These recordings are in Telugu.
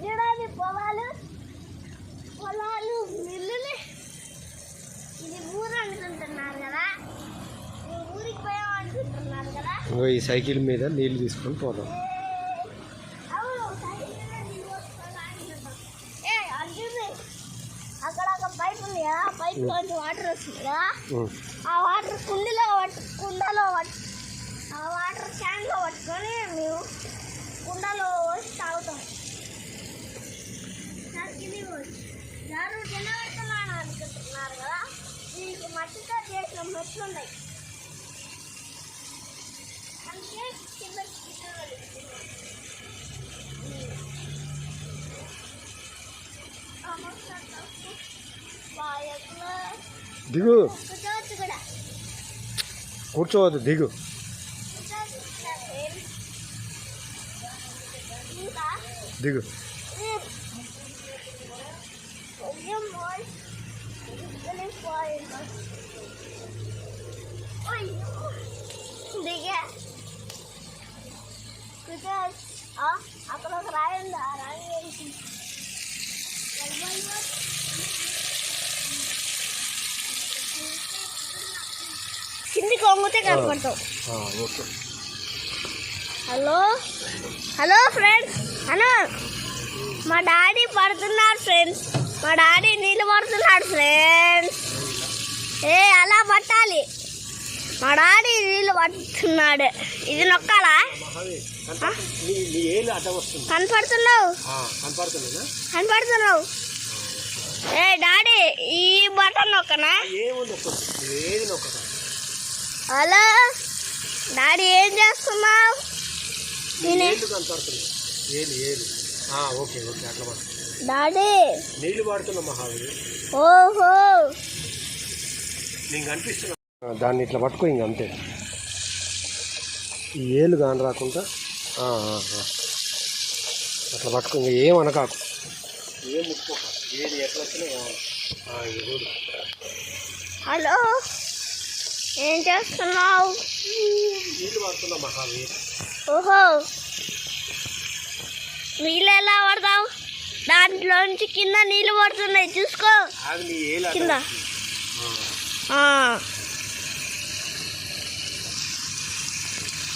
చూడాలి పొలాలు పొలాలు మిల్లులు. ఇది ఊరు అనుకుంటున్నారు కదా. ఊరికి పోయాం అనుకుంటున్నారు కదా. ఈ సైకిల్ మీద నీళ్ళు తీసుకొని పోదాం. అక్కడ ఒక పైప్ ఉంది కదా పైప్ లోంచి వాటర్ వస్తుంది కదా. ఆ వాటర్ కుండలో పట్టు కుండలో ఆ వాటర్ క్యాన్లో పట్టుకొని మేము కుండలో ఎవరు తినబెడుతున్నాను అనుకుంటున్నారు కదా దీనికి మట్టితో చేసిన మెట్లు ఉన్నాయి అందుకే కింద దిగు. కూర్చోవద్దు దిగు. దిగు. దిగా కూర్చో అక్కడ ఒక రాయి ఉంది. ఆ రాయి వేసి కిందికి వంగితే okay. Hello? Hello friends hello మా డాడీ పడుతున్నాడు ఫ్రెండ్స్ మా డాడీ నీళ్ళు పడుతున్నాడు ఫ్రెండ్స్ ఏ అలా పట్టాలి. మా డాడీ నీళ్ళు పడుతున్నాడు. ఇది నొక్కాలా? కనపడుతున్నావు? కనపడుతున్నావు? ఏ డాడీ ఈ బటన్ నొక్కనా? హలో? డాడీ ఏం చేస్తున్నావు? ఓకే ఓకే అట్లా డాడీ. నీళ్ళు పడుతున్నా మహావీర్ ఓహో. నీకు అనిపిస్తున్నా దాన్ని ఇట్లా పట్టుకో ఇంక అంతే. ఈ ఏలు కాని రాకుండా. అట్లా పట్టుకో ఇంక ఏం అనకాకు. ఏం ఏది ఎట్లా వచ్చినా హలో. ఏం చేస్తున్నావు? నీళ్ళు పడుతున్నా మహావీర్ ఓహో. నీళ్ళు ఎలా పడతావు దాంట్లోంచి కింద నీళ్ళు పడుతున్నాయి. చూసుకో. కింద.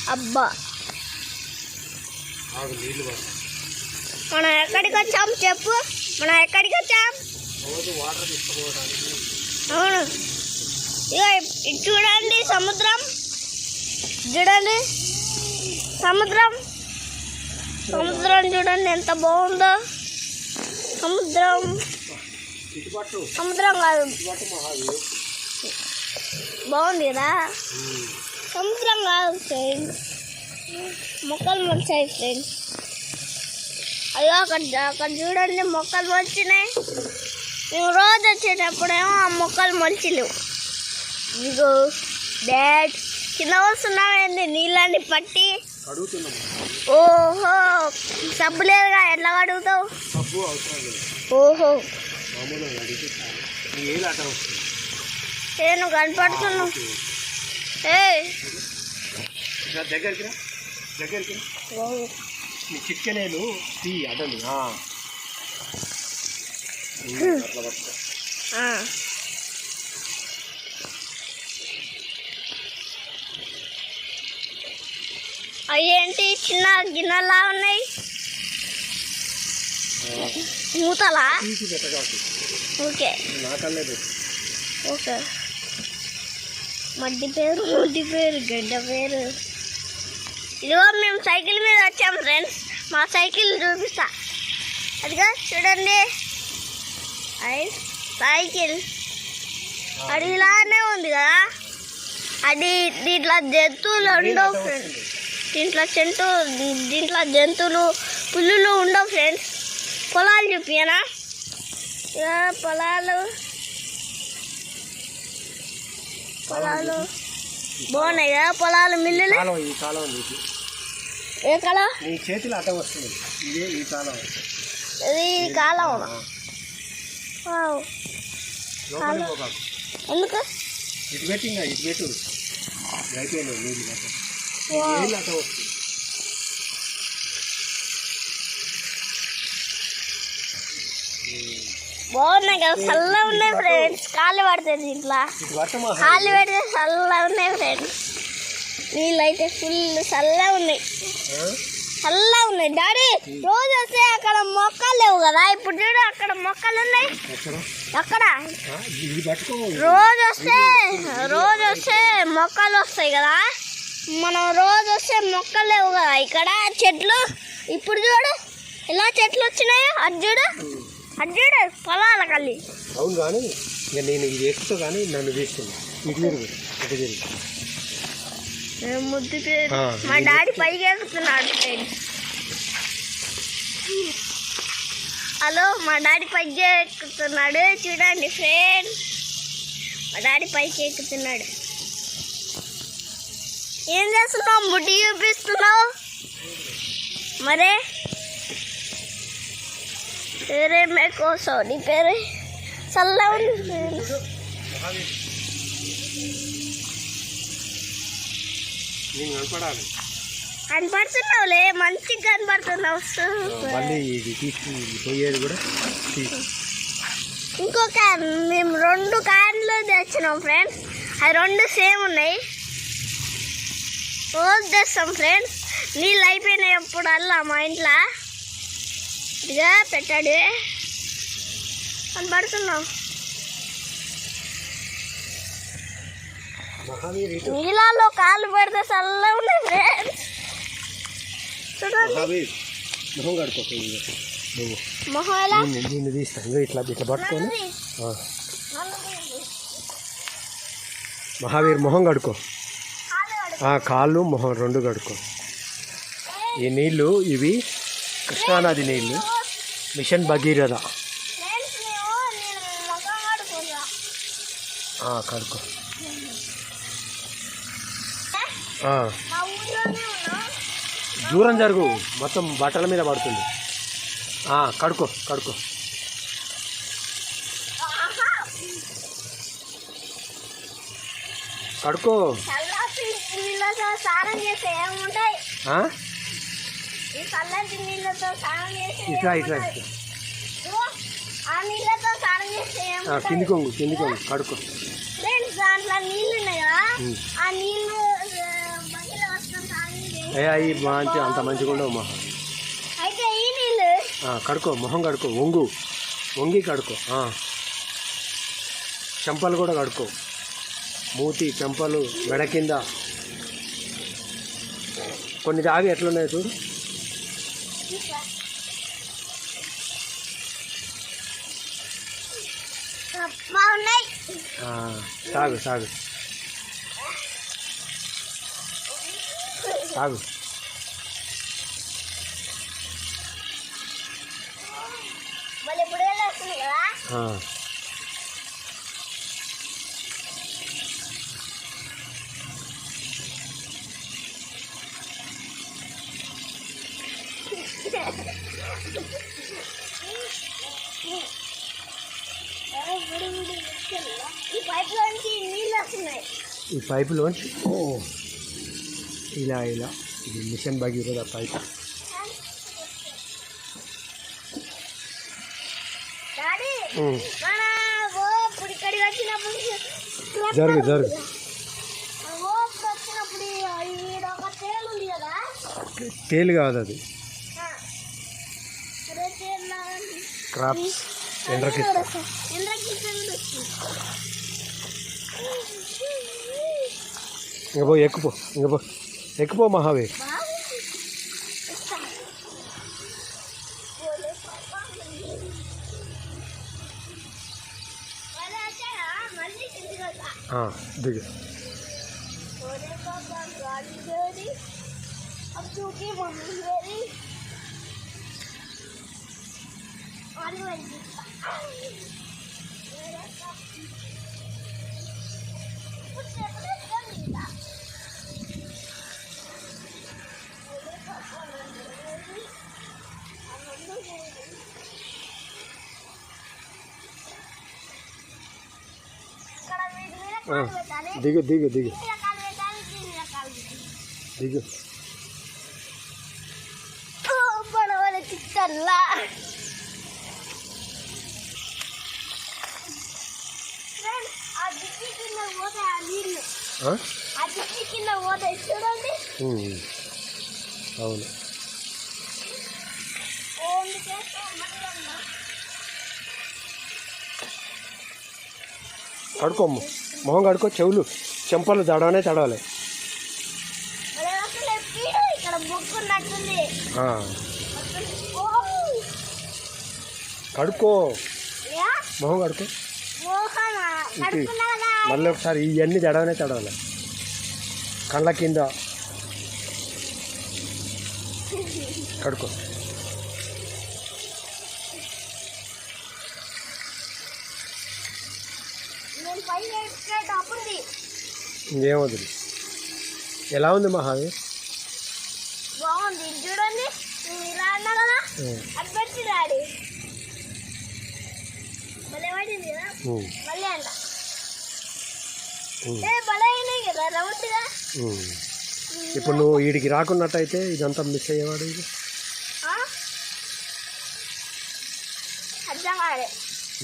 అబ్బా. మనం ఎక్కడికి వచ్చాం చెప్పు. మనం ఎక్కడికి వచ్చాం? అవును. ఇటు చూడండి సముద్రం. చూడండి. సముద్రం. సముద్రం చూడండి ఎంత బాగుందో. సముద్రం. సముద్రం కాదు. బాగుంది కదా? సముద్రం కాదు ఫ్రెండ్స్ మొక్కలు మొలిచాయి ఫ్రెండ్స్ అయ్యో అక్కడ అక్కడ చూడండి మొక్కలు మొలిచినాయి మేము రోజు వచ్చేటప్పుడేమో ఆ మొక్కలు మొలిచిలేవు ఇదిగో డాడ్ కింద వస్తున్నావేంది నీళ్ళని పట్టి. ఓహో సబ్బు లేదుగా ఎట్లా కడుగుతావు? సబ్బు అవసరం లేదు ఓహో మామూలుగా అడిగితే చాలు. నీ ఏలు అడ్డ వస్తుంది నేను కనపడుతున్నావు ఏ దగ్గరికి రా దగ్గరికి రా నీ తీ అదని ఆ. అట్లా పట్టుకో అయ్యేంటి చిన్న గిన్నెలా ఉన్నాయి మూతలా? ఓకే. ఓకే. మడ్డి పేరు మొడ్డి పేరు గడ్డ పేరు. ఇదిగో మేము సైకిల్ మీద వచ్చాం ఫ్రెండ్స్. మా సైకిల్ చూపిస్తా. అదిగా చూడండి. I cycle. అది ఇలానే ఉంది కదా? అది దీంట్లో జంతువులు ఉండవు ఫ్రెండ్స్. దీంట్లో జంతు దీంట్లో జంతువులు పుల్లులు ఉండవు ఫ్రెండ్స్. పొలాలు చూపియనా? పొలాలు. పొలాలు. బాగున్నాయి కదా పొలాలు మిల్లులు? ఈ కాలం ఏ కాలం? నీ చేతిలో అడ్డ వస్తుంది. ఇదే ఈ కాలం. ఇది కాలం. ఎందుకు? ఇటు పెట్టి ఇంకా ఇటు పెట్టు. అయిపోయినాయి నీళ్ళు అట్ట వస్తుంది. బాగున్నాయి కదా చల్లగా ఉన్నాయి ఫ్రెండ్స్ కాళ్ళు పడతాయి దీంట్లో. కాళ్ళు పెడితే చల్లగా ఉన్నాయి ఫ్రెండ్స్ నీళ్ళు అయితే ఫుల్ చల్లగా ఉన్నాయి? చల్లగా ఉన్నాయి. డాడీ రోజు వస్తే అక్కడ మొక్కలు లేవు కదా ఇప్పుడు చూడు అక్కడ మొక్కలు ఉన్నాయి. అక్కడ. రోజు వస్తే రోజు వస్తే మొక్కలు వస్తాయి కదా. మనం రోజు వస్తే మొక్కలు లేవు కదా. ఇక్కడ చెట్లు ఇప్పుడు చూడు ఇలా చెట్లు వచ్చినాయో అది చూడు. చూడు పొలాల కల్లి అవును కానీ ఇక నేను ఇది ఎక్కుతా కానీ నన్ను తీస్తున్నా ఇటు తిరుగు ఇటు తిరుగు ముద్దు పేరు ఆ, మా డాడీ పైకి ఎక్కుతున్నాడు ఫ్రెండ్స్ హలో మా డాడీ పైకి ఎక్కుతున్నాడు చూడండి ఫ్రెండ్స్ మా డాడీ పైకి ఎక్కుతున్నాడు. ఏం చేస్తున్నావు? ముడ్డి చూపిస్తున్నావు? మరే? పేరే కోసం నీ పేరు చల్ల ఉంది కనపడుతున్నావులే మంచిగా కనపడుతున్నావు. మళ్ళీ ఇది తీసి పోయేది కూడా తీసి. ఇంకొక మేము రెండు క్యాన్లు తెచ్చినాం ఫ్రెండ్స్ అవి రెండు సేమ్ ఉన్నాయి. రోజు తెస్తాం ఫ్రెండ్స్ నీళ్ళు అయిపోయినప్పుడల్లా మా ఇంట్లో. ఇదిగా పెట్టాడు. మహావీర్ ఇటు నీళ్ళలో కాళ్ళు పెడితే చల్లగా ఉన్నాయి ఫ్రెండ్స్. చూడండి. మొహం మొహం ఎలా? దీన్ని ఇట్లా ఇట్లా పట్టుకొని. మహావీర్ మొహం కడుకో కాళ్ళు మొహం రెండు కడుకో ఈ నీళ్ళు ఇవి కృష్ణానది నీళ్ళు మిషన్ భగీరథ. కడుకో దూరం జరుగు మొత్తం బట్టల మీద పడుతుంది. కడుకో కడుకో. కడుకో ఇట్లా ఇట్లా కింది కొంగు కింది కొంగు కడుకో ఫ్రెండ్స్ దాంట్లో నీళ్ళు ఉన్నాయి కదా. ఆ అవి మంచి అంత మంచిగా ఉండవు మహా అయితే ఈ నీళ్ళు? ఆ, కడుకో మొహం కడుకో వంగు. వంగి కడుకో. చెంపలు కూడా కడుకో మూతి చెంపలు మెడ కింద. కొన్ని తాగి ఎట్లున్నాయి చూడు. ఇట్లా. బాగున్నాయి ఆ, తాగు తాగు తాగు మళ్ళీ ఇప్పుడు వస్తుంది కదా ఆ. ఈ పైపులోంచి? ఓ. ఇలా ఇలా. ఇది మిషన్ భగీరథ పైపు. జరుగు జరుగు. తేలు కాదు అది ఆ. అదే తేలు లాగా ఉంది. క్రాప్స్ ఎండ్రకి ఇంకపో ఎక్కుపో ఇంకపో ఎక్కుపో మహావీర్ బాగుంది. వస్తా. దిగు దిగు దిగు దీని మీద కాలు పెట్టాలి దీని మీద కాలు పెట్టాలి దిగు పడవల చిక్కల్లా ఆ దిక్కు కింద పోతాయి ఆ నీళ్ళు ఆ? ఆ దిక్కు కింద పోతాయి చూడండి ఉమ్. అవును. కడుకోమ్మ మొహం కడుకో చెవులు చెంపలు తడవనే తడవాలి. మరి అసలు ఎప్పుడు ఇక్కడ బుక్ ఉన్నట్టుంది ఆ, ఓ! కడుక్కో యా? మొహం కడుకో మళ్ళీ ఒకసారి ఇవన్నీ తడవనే తడవాలి. కళ్ళ కింద. కడుకో ఇంకేం ఎలా ఉంది మహావి బాగుంది. చూడండి. ఇలా అన్నా కదా? పడింది కదా? ఉమ్, మళ్ళీ అంట. ఇప్పుడు నువ్వు వీడికి రాకున్నట్టయితే ఇదంతా మిస్ అయ్యేవాడు ఇది.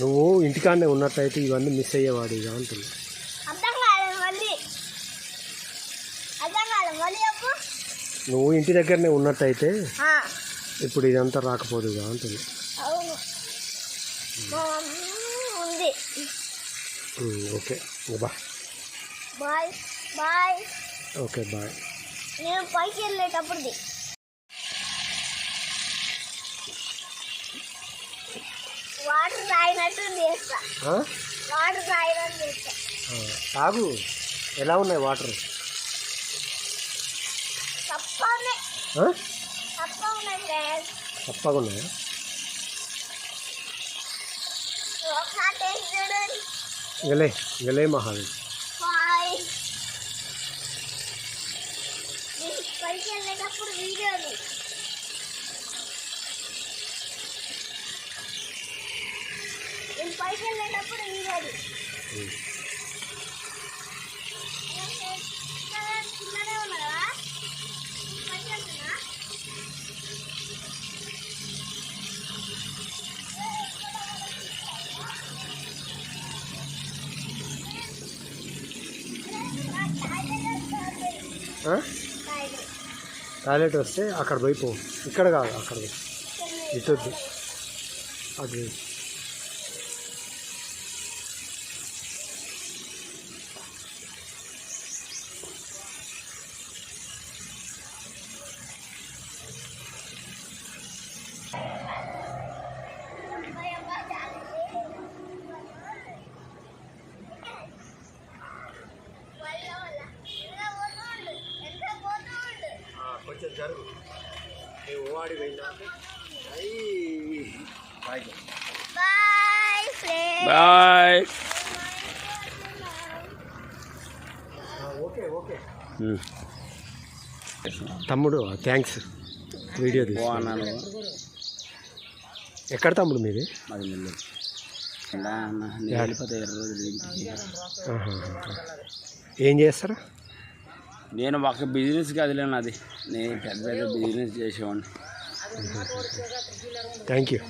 నువ్వు ఇంటికాడనే ఉన్నట్టయితే ఇవన్నీ మిస్ అయ్యేవాడు ఇక అంటున్నా. నువ్వు ఇంటి దగ్గరనే ఉన్నట్టయితే ఇప్పుడు ఇదంతా రాకపోదు ఇక ఉమ్, ఓకే. బా. Bye bye. Okay bye. నేను పైకి వెళ్ళేటప్పుడుది వాటర్ తాగినట్టు చేస్తా? వాటర్ తాగినట్టు చేస్తా. తాగు. ఎలా ఉన్నాయి వాటర్? తప్ప ఉన్నాయి. ఆ? తప్ప ఉన్నాయి ఫ్రెండ్స్ చప్పగా ఉన్నాయా ఒకసారి టేస్ట్ చూడండి గలే గలే మహావి బాయ్ నేను పైకి వెళ్ళేటప్పుడు వీడియోని నేను పైకి వెళ్ళేటప్పుడు వీడియోని చిన్ననే ఉన్నారా? పైకి వెళ్తున్నా టాయిలెట్ వస్తే అక్కడ పోయిపో ఇక్కడ కాదు అక్కడ ఇటు వద్దు. అది కొంచెం జరుగు నువ్వు వాడి పోయినాక bye bye friend bye okay okay తమ్ముడు థ్యాంక్స్ వీడియో తీసి బాగున్నాను. ఎక్కడ తమ్ముడు మీది. ఏం చేస్తారా? నేను ఒక బిజినెస్ కదిలేను అది నేను పెద్ద పెద్ద బిజినెస్ చేసేవాడిని. Thank you